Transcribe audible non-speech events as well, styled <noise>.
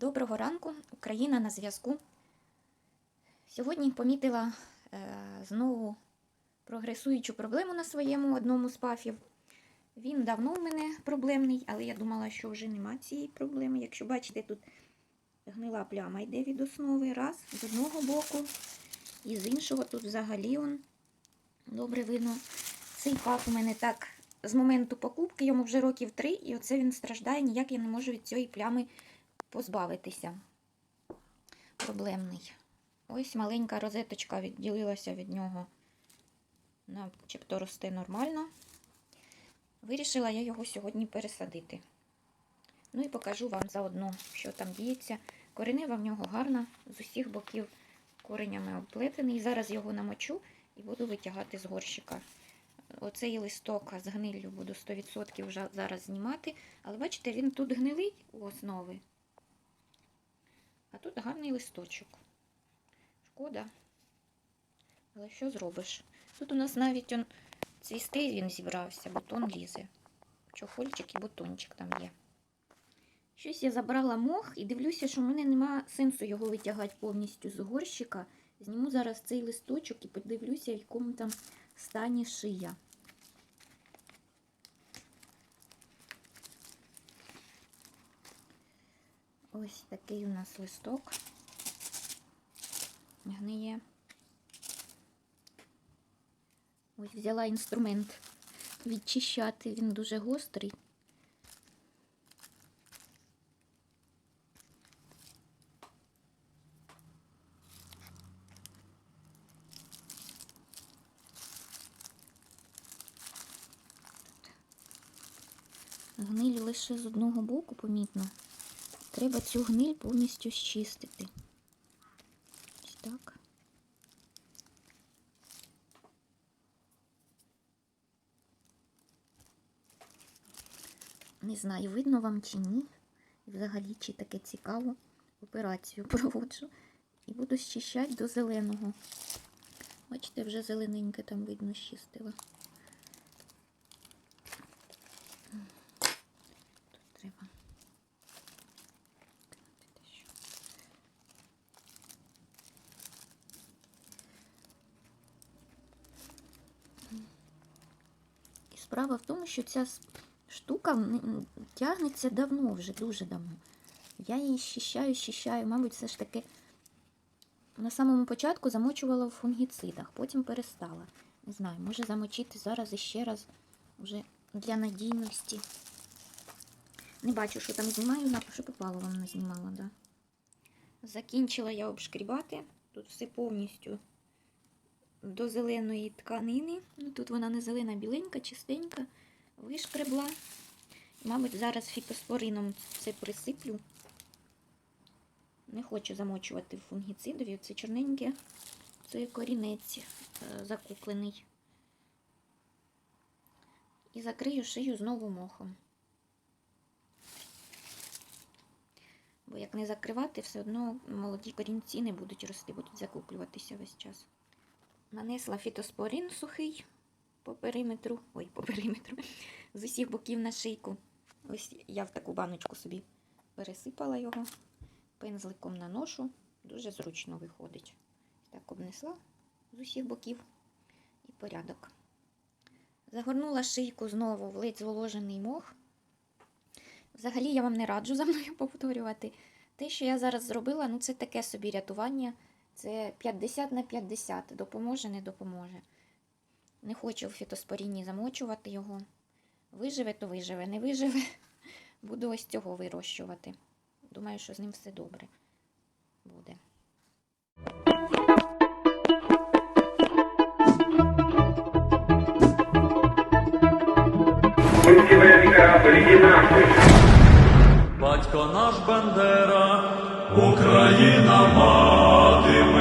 Доброго ранку, Україна на зв'язку. Сьогодні помітила е, знову прогресуючу проблему на своєму одному з пафів. Він давно в мене проблемний, але я думала, що вже нема цієї проблеми. Якщо бачите, тут гнила пляма йде від основи. Раз, з одного боку, і з іншого тут взагалі он добре видно. Цей паф у мене так з моменту покупки, йому вже років три, і оце він страждає, ніяк я не можу від цієї плями позбавитися. Проблемний. Ось маленька розеточка відділилася від нього. Начебто росте нормально. Вирішила я його сьогодні пересадити. Ну і покажу вам заодно, що там діється. Коренева в нього гарна, з усіх боків коренями обплетений. Зараз його намочу і буду витягати з горщика. Оцей листок з гниллю буду 100% вже зараз знімати. Але бачите, він тут гнилий у основи. А тут гарний листочок. Шкода. Але що зробиш? Тут у нас навіть он цвісти він зібрався, бутон лізе. Чохольчик і бутончик там є. Щось я забрала мох і дивлюся, що в мене нема сенсу його витягати повністю з горщика. Зніму зараз цей листочок і подивлюся, в якому там стані шия. Ось такий у нас листок. Гниє. Ось взяла інструмент відчищати, він дуже гострий. Гниль лише з одного боку помітно. Треба цю гниль повністю зчистити. Ось так. Не знаю, видно вам чи ні. Взагалі, чи таке цікаво. Операцію <laughs> проводжу. І буду щищати до зеленого. Бачите, вже зелененьке там видно щистила. Тут треба. І справа в тому, що ця штука тягнеться давно, вже дуже давно. Я її щищаю, щищаю, мабуть, все ж таки на самому початку замочувала в фунгіцидах, потім перестала. Не знаю, може замочити зараз іще раз вже для надійності. Не бачу, що там знімаю, що попало вам не знімала, да. Закінчила я обшкрібати. Тут все повністю до зеленої тканини. Ну, тут вона не зелена, біленька, чистенька. Вишкребла. Мабуть, зараз фітоспорином це присиплю. Не хочу замочувати фунгіцидові. Це чорненьке, це корінець е, закуплений. І закрию шию знову мохом. Бо як не закривати, все одно молоді корінці не будуть рости, будуть закуплюватися весь час. Нанесла фітоспорин сухий по периметру, ой, по периметру, з усіх боків на шийку. Ось я в таку баночку собі пересипала його, пензликом наношу, дуже зручно виходить. Так обнесла з усіх боків і порядок. Загорнула шийку знову в ледь зволожений мох. Взагалі я вам не раджу за мною <laughs> повторювати. Те, що я зараз зробила, ну це таке собі рятування. Це 50 на 50. Допоможе, не допоможе. Не хочу в фітоспорінні замочувати його. Виживе, то виживе, не виживе. <laughs> Буду ось цього вирощувати. Думаю, що з ним все добре буде. Батько наш Бандера, Україна мати,